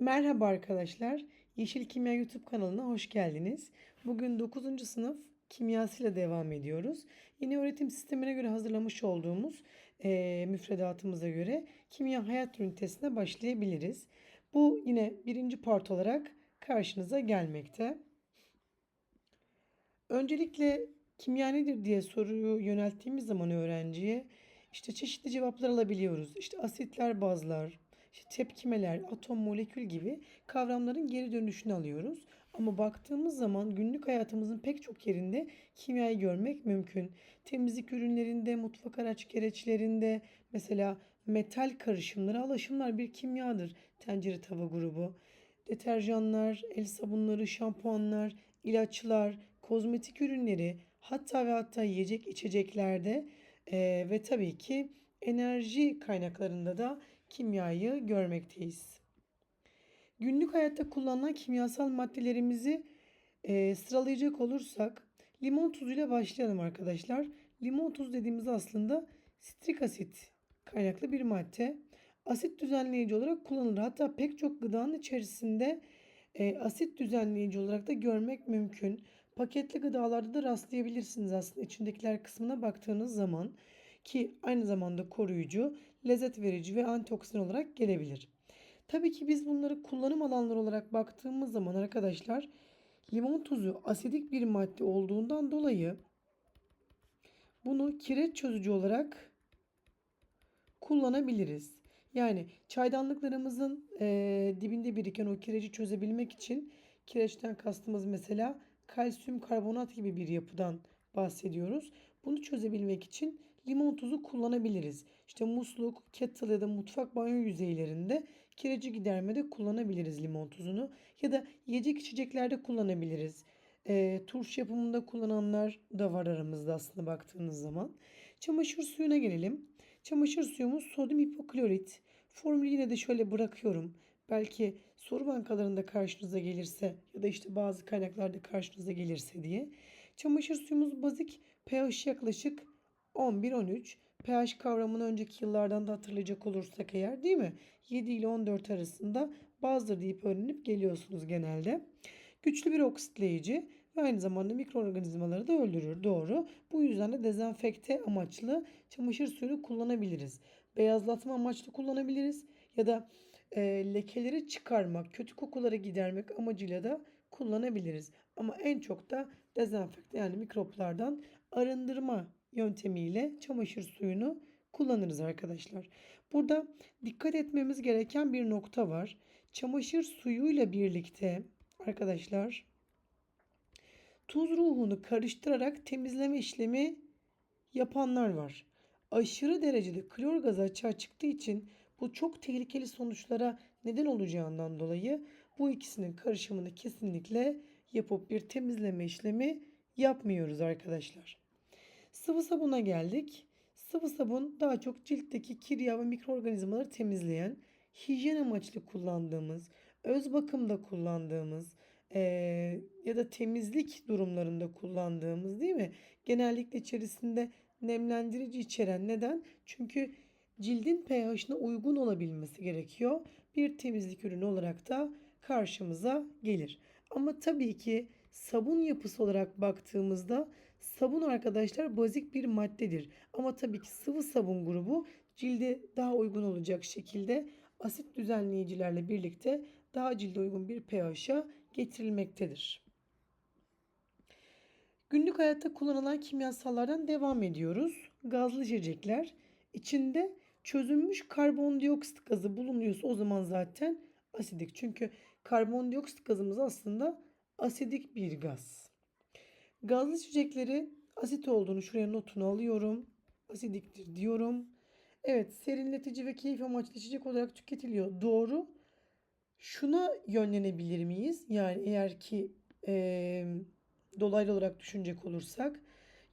Merhaba arkadaşlar. Yeşil Kimya YouTube kanalına hoş geldiniz. Bugün 9. sınıf kimyasıyla devam ediyoruz. Yeni öğretim sistemine göre hazırlamış olduğumuz eee müfredatımıza göre kimya hayat ünitesine başlayabiliriz. Bu yine birinci part olarak karşınıza gelmekte. Öncelikle kimya nedir diye soruyu yönelttiğimiz zaman öğrenciye işte çeşitli cevaplar alabiliyoruz. İşte asitler, bazlar, tepkimeler, atom, molekül gibi kavramların geri dönüşünü alıyoruz. Ama baktığımız zaman günlük hayatımızın pek çok yerinde kimyayı görmek mümkün. Temizlik ürünlerinde, mutfak araç gereçlerinde, mesela metal karışımları, alaşımlar bir kimyadır. Tencere tava grubu. Deterjanlar, el sabunları, şampuanlar, ilaçlar, kozmetik ürünleri, hatta ve hatta yiyecek içeceklerde eee, ve tabii ki enerji kaynaklarında da kimyayı görmekteyiz. Günlük hayatta kullanılan kimyasal maddelerimizi eee, sıralayacak olursak limon tuzuyla başlayalım arkadaşlar. Limon tuzu dediğimiz aslında sitrik asit kaynaklı bir madde. Asit düzenleyici olarak kullanılır. Hatta pek çok gıdanın içerisinde e, asit düzenleyici olarak da görmek mümkün. Paketli gıdalarda da rastlayabilirsiniz aslında içindekiler kısmına baktığınız zaman ki aynı zamanda koruyucu, lezzet verici ve antioksidan olarak gelebilir. Tabii ki biz bunları kullanım alanları olarak baktığımız zaman arkadaşlar limon tuzu asidik bir madde olduğundan dolayı bunu kireç çözücü olarak kullanabiliriz. Yani çaydanlıklarımızın e, dibinde biriken o kireci çözebilmek için kireçten kastımız mesela kalsiyum karbonat gibi bir yapıdan bahsediyoruz. Bunu çözebilmek için limon tuzu kullanabiliriz. İşte musluk, kettle ya da mutfak banyo yüzeylerinde kireci gidermede kullanabiliriz limon tuzunu. Ya da yiyecek içeceklerde kullanabiliriz. E, turş yapımında kullananlar da var aramızda aslında baktığınız zaman. Çamaşır suyuna gelelim. Çamaşır suyumuz sodyum hipoklorit. Formülü yine de şöyle bırakıyorum. Belki soru bankalarında karşınıza gelirse ya da işte bazı kaynaklarda karşınıza gelirse diye. Çamaşır suyumuz bazik pH yaklaşık 11-13. pH kavramını önceki yıllardan da hatırlayacak olursak eğer değil mi? 7 ile 14 arasında bazıları deyip öğrenip geliyorsunuz genelde. Güçlü bir oksitleyici ve aynı zamanda mikroorganizmaları da öldürür. Doğru. Bu yüzden de dezenfekte amaçlı çamaşır suyunu kullanabiliriz. Beyazlatma amaçlı kullanabiliriz ya da e, lekeleri çıkarmak, kötü kokuları gidermek amacıyla da kullanabiliriz. Ama en çok da dezenfekte yani mikroplardan arındırma yöntemiyle çamaşır suyunu kullanırız arkadaşlar. Burada dikkat etmemiz gereken bir nokta var. Çamaşır suyuyla birlikte arkadaşlar tuz ruhunu karıştırarak temizleme işlemi yapanlar var. Aşırı derecede klor gazı açığa çıktığı için bu çok tehlikeli sonuçlara neden olacağından dolayı bu ikisinin karışımını kesinlikle yapıp bir temizleme işlemi yapmıyoruz arkadaşlar. Sıvı sabuna geldik. Sıvı sabun daha çok ciltteki kir, yağ ve mikroorganizmaları temizleyen, hijyen amaçlı kullandığımız, öz bakımda kullandığımız eee, ya da temizlik durumlarında kullandığımız değil mi? Genellikle içerisinde nemlendirici içeren neden? Çünkü cildin pH'ine uygun olabilmesi gerekiyor. Bir temizlik ürünü olarak da karşımıza gelir. Ama tabii ki sabun yapısı olarak baktığımızda sabun arkadaşlar bazik bir maddedir. Ama tabii ki sıvı sabun grubu cilde daha uygun olacak şekilde asit düzenleyicilerle birlikte daha cilde uygun bir pH'a getirilmektedir. Günlük hayatta kullanılan kimyasallardan devam ediyoruz. Gazlı içecekler. İçinde çözünmüş karbondioksit gazı bulunuyorsa o zaman zaten asidik. Çünkü karbondioksit gazımız aslında asidik bir gaz. Gazlı içecekleri asit olduğunu şuraya notunu alıyorum. Asidiktir diyorum. Evet serinletici ve keyif amaçlı içecek olarak tüketiliyor. Doğru. Şuna yönlenebilir miyiz? Yani eğer ki eee, dolaylı olarak düşünecek olursak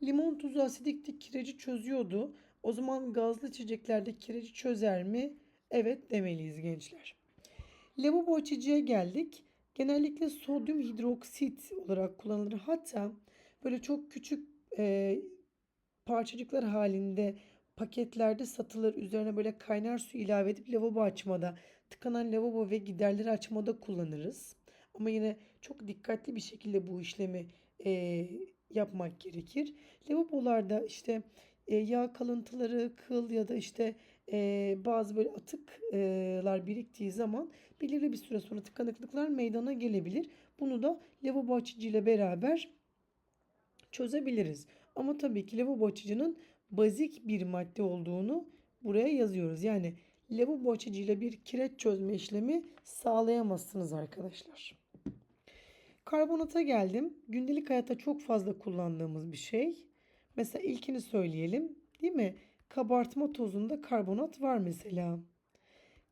limon tuzu asidikti kireci çözüyordu. O zaman gazlı içeceklerde kireci çözer mi? Evet demeliyiz gençler. Lavabo içeceğe geldik. Genellikle sodyum hidroksit olarak kullanılır. Hatta böyle çok küçük e, parçacıklar halinde paketlerde satılır. Üzerine böyle kaynar su ilave edip lavabo açmada tıkanan lavabo ve giderleri açmada kullanırız. Ama yine çok dikkatli bir şekilde bu işlemi e, yapmak gerekir. Lavabolarda işte e, yağ kalıntıları, kıl ya da işte e, bazı böyle atıklar biriktiği zaman belirli bir süre sonra tıkanıklıklar meydana gelebilir. Bunu da lavabo açıcı ile beraber çözebiliriz. Ama tabii ki lavabo açıcının bazik bir madde olduğunu buraya yazıyoruz. Yani lavabo açıcıyla bir kireç çözme işlemi sağlayamazsınız arkadaşlar. Karbonata geldim. Gündelik hayatta çok fazla kullandığımız bir şey. Mesela ilkini söyleyelim. Değil mi? Kabartma tozunda karbonat var mesela.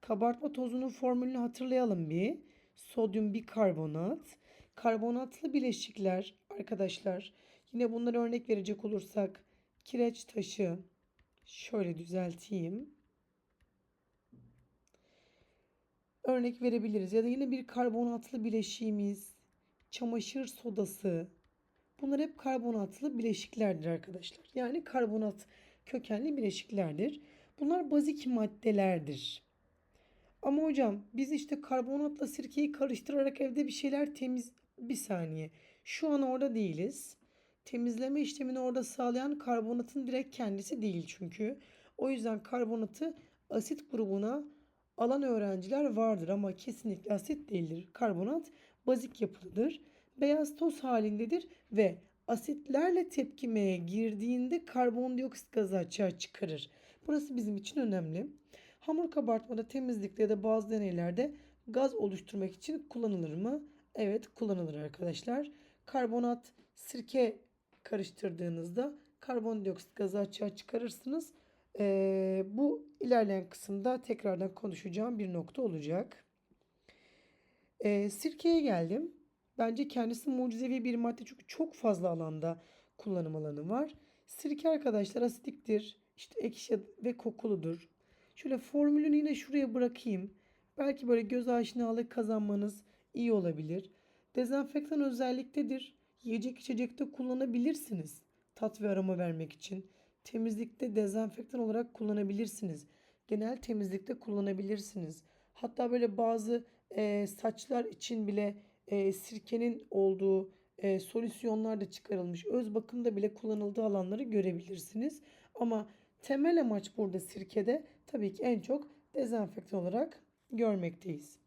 Kabartma tozunun formülünü hatırlayalım bir. Sodyum bikarbonat. Karbonatlı bileşikler arkadaşlar. Yine bunları örnek verecek olursak kireç taşı. Şöyle düzelteyim. Örnek verebiliriz. Ya da yine bir karbonatlı bileşiğimiz. Çamaşır sodası. Bunlar hep karbonatlı bileşiklerdir arkadaşlar. Yani karbonat kökenli bileşiklerdir. Bunlar bazik maddelerdir. Ama hocam biz işte karbonatla sirkeyi karıştırarak evde bir şeyler temiz bir saniye. Şu an orada değiliz. Temizleme işlemini orada sağlayan karbonatın direkt kendisi değil çünkü. O yüzden karbonatı asit grubuna alan öğrenciler vardır ama kesinlikle asit değildir. Karbonat bazik yapılıdır. Beyaz toz halindedir ve asitlerle tepkimeye girdiğinde karbondioksit gazı açığa çıkarır. Burası bizim için önemli. Hamur kabartmada, temizlikte ya da bazı deneylerde gaz oluşturmak için kullanılır mı? Evet kullanılır arkadaşlar. Karbonat, sirke karıştırdığınızda karbondioksit gazı açığa çıkarırsınız. Ee, bu ilerleyen kısımda tekrardan konuşacağım bir nokta olacak. Ee, sirkeye geldim. Bence kendisi mucizevi bir madde çünkü çok fazla alanda kullanım alanı var. Sirke arkadaşlar asitliktir, işte ekşi ve kokuludur. Şöyle formülünü yine şuraya bırakayım. Belki böyle göz aşinalık kazanmanız iyi olabilir. Dezenfektan özelliktedir. Yiyecek içecekte kullanabilirsiniz. Tat ve aroma vermek için. Temizlikte dezenfektan olarak kullanabilirsiniz. Genel temizlikte kullanabilirsiniz. Hatta böyle bazı e, saçlar için bile e, sirkenin olduğu e, solüsyonlar da çıkarılmış. Öz bakımda bile kullanıldığı alanları görebilirsiniz. Ama temel amaç burada sirkede tabii ki en çok dezenfektan olarak görmekteyiz.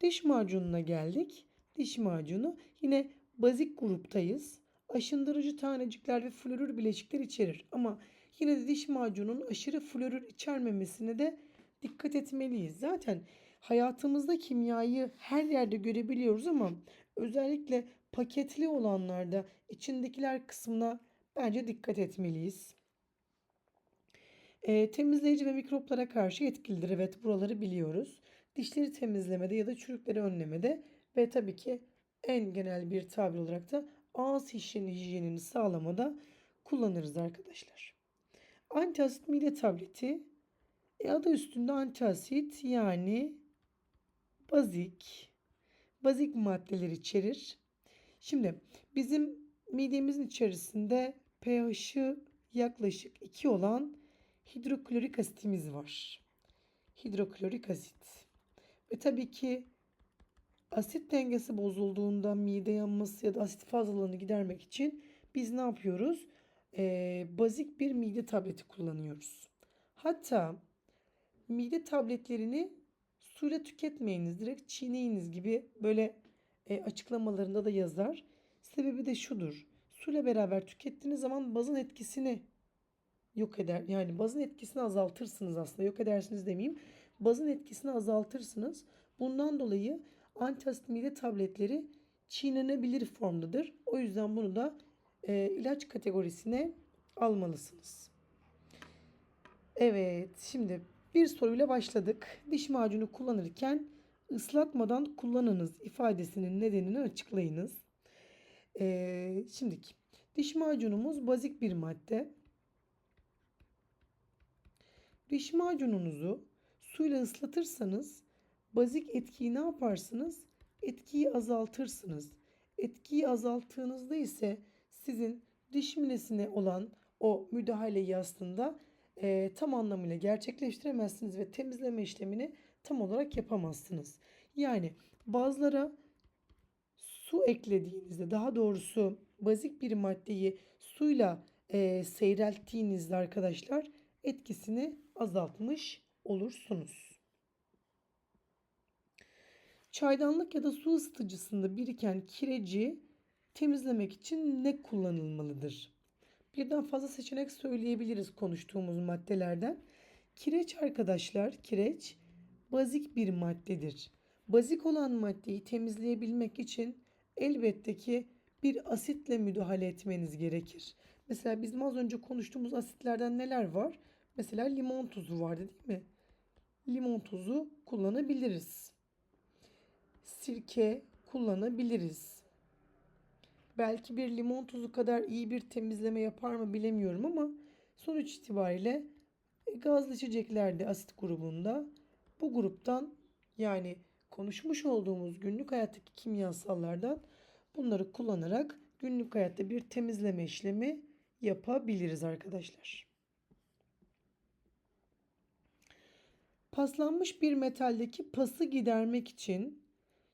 Diş macununa geldik. Diş macunu yine bazik gruptayız. Aşındırıcı tanecikler ve florür bileşikler içerir. Ama yine de diş macunun aşırı florür içermemesine de dikkat etmeliyiz. Zaten hayatımızda kimyayı her yerde görebiliyoruz ama özellikle paketli olanlarda içindekiler kısmına bence dikkat etmeliyiz. E, temizleyici ve mikroplara karşı etkilidir. Evet buraları biliyoruz. Dişleri temizlemede ya da çürükleri önlemede ve tabii ki en genel bir tabir olarak da ağız hijyeni, hijyenini sağlamada kullanırız arkadaşlar. Antiasit mide tableti e, adı üstünde antiasit yani bazik bazik maddeler içerir. Şimdi bizim midemizin içerisinde pH'ı yaklaşık 2 olan hidroklorik asitimiz var. Hidroklorik asit. Ve tabii ki asit dengesi bozulduğunda mide yanması ya da asit fazlalığını gidermek için biz ne yapıyoruz? Ee, bazik bir mide tableti kullanıyoruz. Hatta mide tabletlerini suyla tüketmeyiniz. Direkt çiğneyiniz gibi böyle e, açıklamalarında da yazar. Sebebi de şudur. Suyla beraber tükettiğiniz zaman bazın etkisini yok eder. Yani bazın etkisini azaltırsınız aslında. Yok edersiniz demeyeyim. Bazın etkisini azaltırsınız. Bundan dolayı antiasit tabletleri çiğnenebilir formdadır. O yüzden bunu da e, ilaç kategorisine almalısınız. Evet, şimdi bir soruyla başladık. Diş macunu kullanırken ıslatmadan kullanınız ifadesinin nedenini açıklayınız. Ee, şimdiki diş macunumuz bazik bir madde. Diş macununuzu suyla ıslatırsanız bazik etkiyi ne yaparsınız? Etkiyi azaltırsınız. Etkiyi azalttığınızda ise sizin diş minesine olan o müdahaleyi aslında e, tam anlamıyla gerçekleştiremezsiniz ve temizleme işlemini tam olarak yapamazsınız. Yani bazılara su eklediğinizde daha doğrusu bazik bir maddeyi suyla e, seyrelttiğinizde arkadaşlar etkisini azaltmış olursunuz. Çaydanlık ya da su ısıtıcısında biriken kireci temizlemek için ne kullanılmalıdır? Birden fazla seçenek söyleyebiliriz konuştuğumuz maddelerden. Kireç arkadaşlar, kireç bazik bir maddedir. Bazik olan maddeyi temizleyebilmek için elbette ki bir asitle müdahale etmeniz gerekir. Mesela bizim az önce konuştuğumuz asitlerden neler var? Mesela limon tuzu vardı değil mi? Limon tuzu kullanabiliriz. Sirke kullanabiliriz. Belki bir limon tuzu kadar iyi bir temizleme yapar mı bilemiyorum ama sonuç itibariyle e, gazlı içeceklerde asit grubunda bu gruptan yani konuşmuş olduğumuz günlük hayattaki kimyasallardan bunları kullanarak günlük hayatta bir temizleme işlemi yapabiliriz arkadaşlar. Paslanmış bir metaldeki pası gidermek için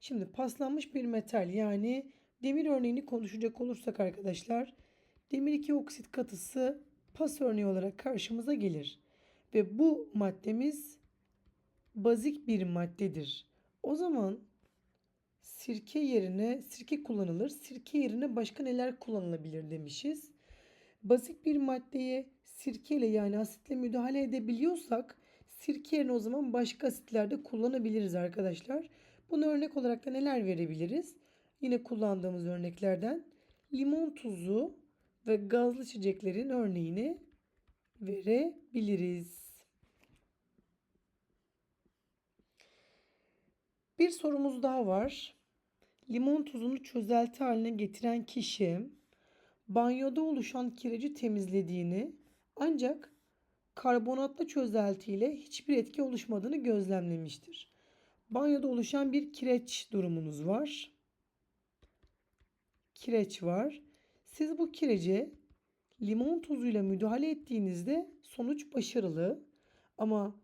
şimdi paslanmış bir metal yani demir örneğini konuşacak olursak arkadaşlar demir 2 oksit katısı pas örneği olarak karşımıza gelir. Ve bu maddemiz bazik bir maddedir. O zaman sirke yerine sirke kullanılır. Sirke yerine başka neler kullanılabilir demişiz. Bazik bir maddeye sirkeyle yani asitle müdahale edebiliyorsak sirke yerine o zaman başka asitlerde kullanabiliriz arkadaşlar. Bunu örnek olarak da neler verebiliriz? Yine kullandığımız örneklerden limon tuzu ve gazlı içeceklerin örneğini verebiliriz. Bir sorumuz daha var. Limon tuzunu çözelti haline getiren kişi banyoda oluşan kireci temizlediğini ancak karbonatlı çözeltiyle hiçbir etki oluşmadığını gözlemlemiştir. Banyoda oluşan bir kireç durumunuz var. Kireç var. Siz bu kirece limon tuzuyla müdahale ettiğinizde sonuç başarılı ama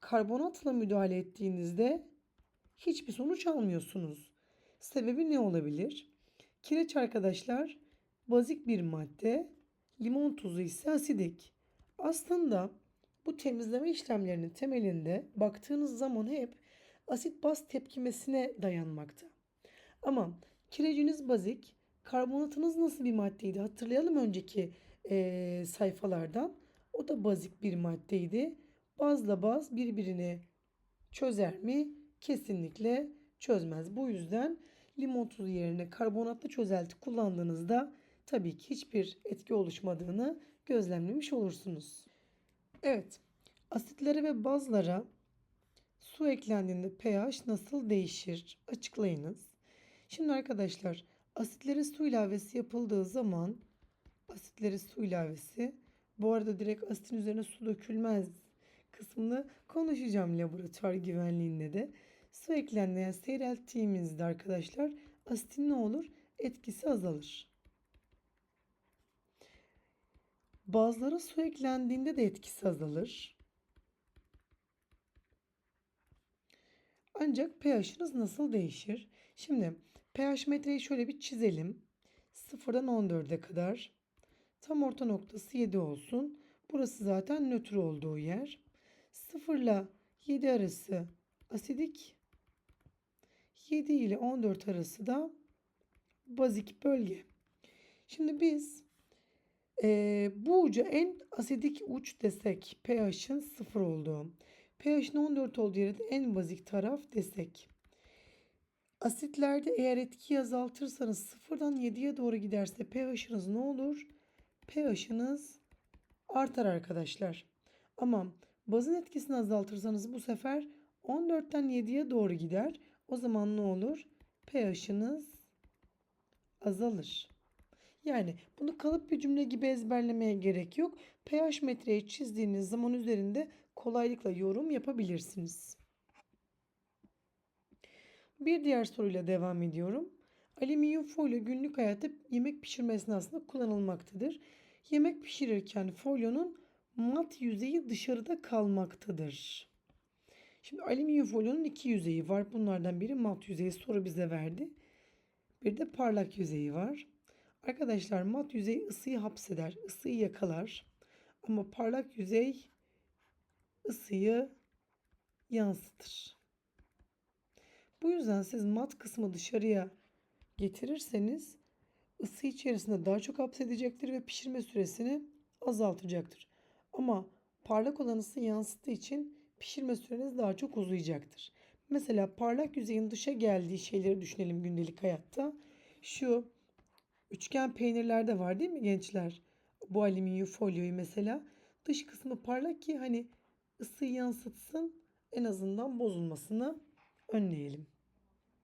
karbonatla müdahale ettiğinizde hiçbir sonuç almıyorsunuz. Sebebi ne olabilir? Kireç arkadaşlar bazik bir madde, limon tuzu ise asidik. Aslında bu temizleme işlemlerinin temelinde baktığınız zaman hep asit baz tepkimesine dayanmakta. Ama kireciniz bazik, karbonatınız nasıl bir maddeydi hatırlayalım önceki e, sayfalardan. O da bazik bir maddeydi. Bazla baz birbirini çözer mi? Kesinlikle çözmez. Bu yüzden limon tuzu yerine karbonatlı çözelti kullandığınızda tabii ki hiçbir etki oluşmadığını gözlemlemiş olursunuz. Evet, asitlere ve bazlara su eklendiğinde pH nasıl değişir? Açıklayınız. Şimdi arkadaşlar, asitleri su ilavesi yapıldığı zaman asitleri su ilavesi bu arada direkt asitin üzerine su dökülmez kısmını konuşacağım laboratuvar güvenliğinde de. Su eklendiğinde seyrelttiğimizde arkadaşlar asitin ne olur? Etkisi azalır. Bazılara su eklendiğinde de etkisi azalır. Ancak pH'ınız nasıl değişir? Şimdi pH metreyi şöyle bir çizelim. 0'dan 14'e kadar. Tam orta noktası 7 olsun. Burası zaten nötr olduğu yer. 0 ile 7 arası asidik. 7 ile 14 arası da bazik bölge. Şimdi biz e, bu ucu en asidik uç desek pH'ın 0 olduğu. pH'in 14 olduğu yere de en bazik taraf desek. Asitlerde eğer etkiyi azaltırsanız 0'dan 7'ye doğru giderse pH'ınız ne olur? pH'ınız artar arkadaşlar. Ama bazın etkisini azaltırsanız bu sefer 14'ten 7'ye doğru gider. O zaman ne olur? pH'ınız azalır. Yani bunu kalıp bir cümle gibi ezberlemeye gerek yok. pH metreyi çizdiğiniz zaman üzerinde kolaylıkla yorum yapabilirsiniz. Bir diğer soruyla devam ediyorum. Alüminyum folyo günlük hayatta yemek pişirme esnasında kullanılmaktadır. Yemek pişirirken folyonun mat yüzeyi dışarıda kalmaktadır. Şimdi alüminyum folyonun iki yüzeyi var. Bunlardan biri mat yüzeyi soru bize verdi. Bir de parlak yüzeyi var. Arkadaşlar mat yüzey ısıyı hapseder, ısıyı yakalar. Ama parlak yüzey ısıyı yansıtır. Bu yüzden siz mat kısmı dışarıya getirirseniz ısı içerisinde daha çok hapsedecektir ve pişirme süresini azaltacaktır. Ama parlak olan ısı yansıttığı için pişirme süreniz daha çok uzayacaktır. Mesela parlak yüzeyin dışa geldiği şeyleri düşünelim gündelik hayatta. Şu üçgen peynirlerde var değil mi gençler? Bu alüminyum folyoyu mesela dış kısmı parlak ki hani ısıyı yansıtsın en azından bozulmasını önleyelim.